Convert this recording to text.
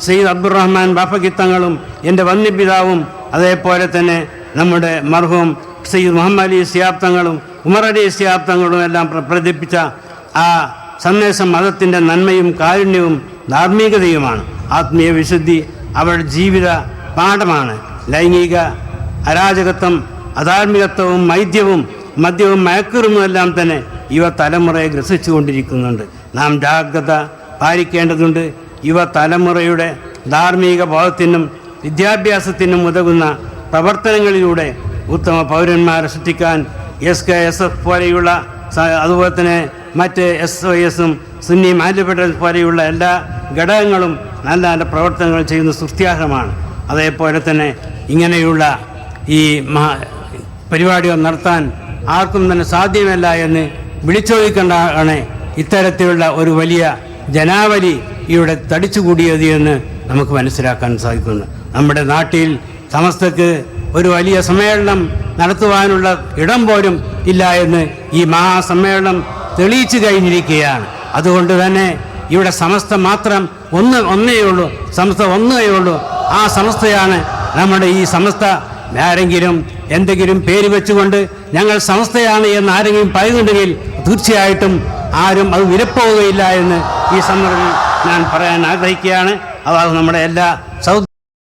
സയ്യിദ് അബ്ദുറഹ്മാൻ ബാഫക്കിത്തങ്ങളും എന്റെ വന്യപിതാവും അതേപോലെ തന്നെ നമ്മുടെ മർഹൂം സയ്യിദ് മുഹമ്മദ് അലി സിയാബ്ദങ്ങളും ഉമർ അലി സിയാബ്ദങ്ങളും എല്ലാം പ്ര- പ്രചരിപ്പിച്ച ആ സന്ദേശം മതത്തിന്റെ നന്മയും കാരുണ്യവും ധാർമ്മികതയുമാണ്. ആത്മീയ വിശുദ്ധി അവരുടെ ജീവിത പാഠമാണ്. ലൈംഗിക അരാജകത്വം അധാർമികത്വവും മൈദ്യവും മദ്യവും മയക്കുറുമെല്ലാം തന്നെ യുവ തലമുറയെ ഗ്രസിച്ചുകൊണ്ടിരിക്കുന്നുണ്ട്. നാം ജാഗ്രത പാലിക്കേണ്ടതുണ്ട്. യുവ തലമുറയുടെ ധാർമ്മിക ബോധത്തിനും വിദ്യാഭ്യാസത്തിനും ഉതകുന്ന പ്രവർത്തനങ്ങളിലൂടെ ഉത്തമ പൗരന്മാരെ സൃഷ്ടിക്കാൻ എസ് കെ എസ് എഫ് പോലെയുള്ള അതുപോലെ തന്നെ മറ്റ് എസ് ഒ എസും സുന്നി മാലിപെട്ടൽ പോലെയുള്ള എല്ലാ ഘടകങ്ങളും നല്ല നല്ല പ്രവർത്തനങ്ങൾ ചെയ്യുന്ന സുത്യാഹമാണ് അതേപോലെ തന്നെ ഇങ്ങനെയുള്ള ഈ പരിപാടികൾ നടത്താൻ ആർക്കും തന്നെ സാധ്യമല്ല എന്ന് വിളിച്ചോദിക്കേണ്ടതാണ് ഇത്തരത്തിലുള്ള ഒരു വലിയ ജനാവലി ഇവിടെ തടിച്ചുകൂടിയത് എന്ന് നമുക്ക് മനസ്സിലാക്കാൻ സാധിക്കുന്നു. നമ്മുടെ നാട്ടിൽ സമസ്തക്ക് ഒരു വലിയ സമ്മേളനം നടത്തുവാനുള്ള ഇടം പോലും ഇല്ല എന്ന് ഈ മഹാസമ്മേളനം തെളിയിച്ചു കഴിഞ്ഞിരിക്കുകയാണ്. അതുകൊണ്ട് തന്നെ ഇവിടെ സമസ്ത മാത്രം ഒന്ന് ഒന്നേ ഉള്ളൂ സമസ്ത ഒന്നേ ഉള്ളൂ. ആ സമസ്തയാണ് നമ്മുടെ ഈ സമസ്ത. ആരെങ്കിലും എന്തെങ്കിലും പേര് വെച്ചുകൊണ്ട് ഞങ്ങൾ സമസ്തയാണ് എന്ന് ആരെങ്കിലും പറയുന്നുണ്ടെങ്കിൽ തീർച്ചയായിട്ടും ആരും അത് വിലപ്പോവുകയില്ല എന്ന് ഈ സന്ദർഭം ഞാൻ പറയാൻ ആഗ്രഹിക്കുകയാണ്. അതാണ് നമ്മുടെ എല്ലാ സൗ